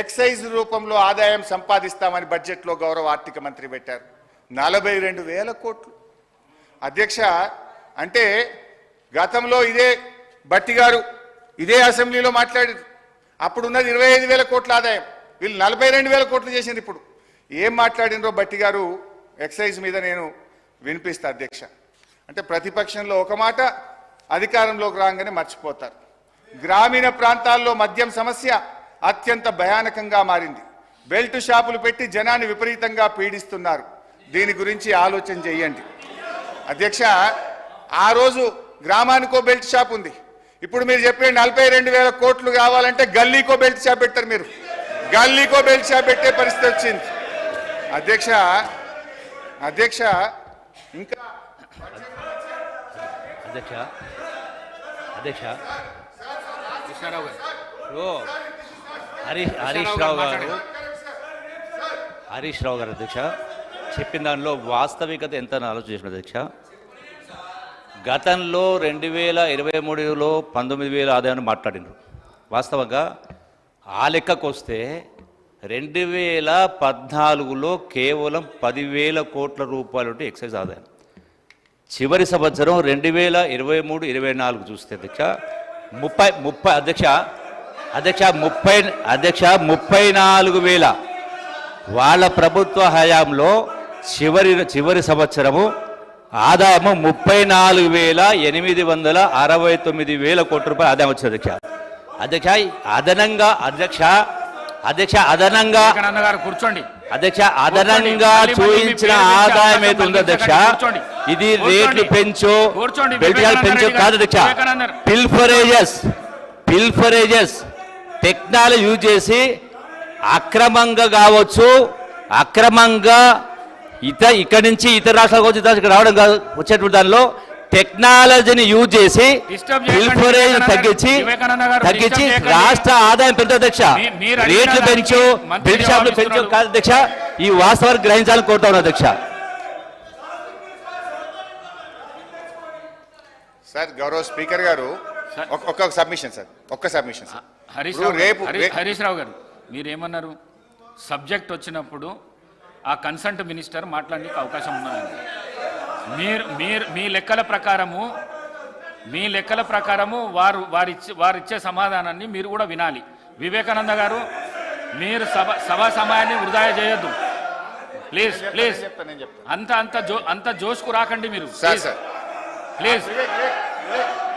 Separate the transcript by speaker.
Speaker 1: Excise రూపంలో ఆదాయం సంపాదిస్తామని బడ్జెట్లో గౌరవ ఆర్థిక మంత్రి పెట్టారు. నలభై రెండు వేల కోట్లు. అధ్యక్ష అంటే గతంలో ఇదే బట్టి గారు ఇదే అసెంబ్లీలో మాట్లాడారు. అప్పుడు ఉన్నది ఇరవై ఐదు వేల కోట్ల ఆదాయం. వీళ్ళు నలభై రెండు వేల కోట్లు చేసింది ఇప్పుడు. ఏం మాట్లాడినరో బట్టి గారు ఎక్సైజ్ మీద నేను వినిపిస్తా అధ్యక్ష. అంటే ప్రతిపక్షంలో ఒక మాట అధికారంలోకి రాగానే మర్చిపోతారు. గ్రామీణ ప్రాంతాల్లో మద్యం సమస్య అత్యంత భయానకంగా మారింది. బెల్ట్ షాపులు పెట్టి జనాన్ని విపరీతంగా పీడిస్తున్నారు. దీని గురించి ఆలోచన చేయండి. అధ్యక్ష ఆ రోజు గ్రామానికో బెల్ట్ షాప్ ఉంది. ఇప్పుడు మీరు చెప్పే నలభై రెండు వేల కోట్లు కావాలంటే గల్లీకో బెల్ట్ షాప్ పెట్టారు మీరు. గల్లీకో బెల్ట్ షాప్ పెట్టే పరిస్థితి వచ్చింది. అధ్యక్ష అధ్యక్ష ఇంకా
Speaker 2: అధ్యక్ష అధ్యక్ష.
Speaker 3: కృష్ణారావు గారు.
Speaker 2: ఓ. హరీష్ హరీష్ రావు గారు హరీష్ రావు గారు అధ్యక్ష చెప్పిన దానిలో వాస్తవికత ఎంత చేసిన అధ్యక్ష. గతంలో రెండు వేల ఇరవై మూడులో పంతొమ్మిది వేల ఆదాయాన్ని మాట్లాడినారు. వాస్తవంగా ఆ లెక్కకు వస్తే రెండు వేల పద్నాలుగులో కేవలం పదివేల కోట్ల రూపాయలు ఎక్సైజ్ ఆదాయం. చివరి సంవత్సరం రెండు వేల ఇరవై మూడు ఇరవై నాలుగు చూస్తే అధ్యక్ష ముప్పై ముప్పై అధ్యక్ష అధ్యక్ష ముప్పై అధ్యక్ష ముప్పై నాలుగు వేల వాళ్ళ ప్రభుత్వ హయాంలో చివరి చివరి సంవత్సరము ఆదాయము ముప్పై నాలుగు వేల ఎనిమిది వందల అరవై తొమ్మిది వేల కోట్ల రూపాయలు ఆదాయం వచ్చింది అధ్యక్ష అధ్యక్ష అదనంగా అధ్యక్ష అధ్యక్ష అదనంగా
Speaker 3: కూర్చోండి
Speaker 2: అధ్యక్ష అదనంగా
Speaker 3: గురించి
Speaker 2: ఆదాయం అయితే ఉంది అధ్యక్ష. ఇది. రేట్లు పెంచు పెంచు కాదు. అధ్యక్ష. పిల్ఫరేజెస్ పిల్ఫరేజెస్ టెక్నాలజీ యూజ్ చేసి అక్రమంగా కావచ్చు అక్రమంగా ఇత ఇక్కడి నుంచి ఇతర రాష్ట్రాలకు వచ్చి ఇక్కడ రావడం కాదు వచ్చేటువంటి దానిలో టెక్నాలజీని యూజ్ చేసి. తగ్గించి తగ్గించి. రాష్ట్ర ఆదాయం పెంచు అధ్యక్ష రేట్లు పెంచు బెల్ట్ షాపులు పెంచు. కాదు అధ్యక్ష ఈ వాస్తవాన్ని గ్రహించాలని కోరుతా ఉన్నాను అధ్యక్ష
Speaker 1: సార్ గౌరవ స్పీకర్ గారు
Speaker 3: సార్.
Speaker 1: ఒక- ఒక్క సబ్మిషన్ సార్ ఒక్క సబ్మిషన్ సార్
Speaker 3: హరీష్
Speaker 1: రేపు
Speaker 3: గారు, హరీష్- రావు గారు మీరేమన్నారు? సబ్జెక్ట్ వచ్చినప్పుడు ఆ కన్సల్ట్ మినిస్టర్ మాట్లాడడానికి అవకాశం ఉన్నదండి. మీరు మీరు మీ లెక్కల ప్రకారము మీ లెక్కల ప్రకారము వారు వారిచ్చే వారిచ్చే సమాధానాన్ని మీరు కూడా వినాలి. వివేకానంద గారు మీరు సభ సభా సమయాన్ని వృధా చేయొద్దు. Please please. అంత అంత జో అంత జోష్కు రాకండి మీరు. ప్లీజ్.
Speaker 1: వివేక్.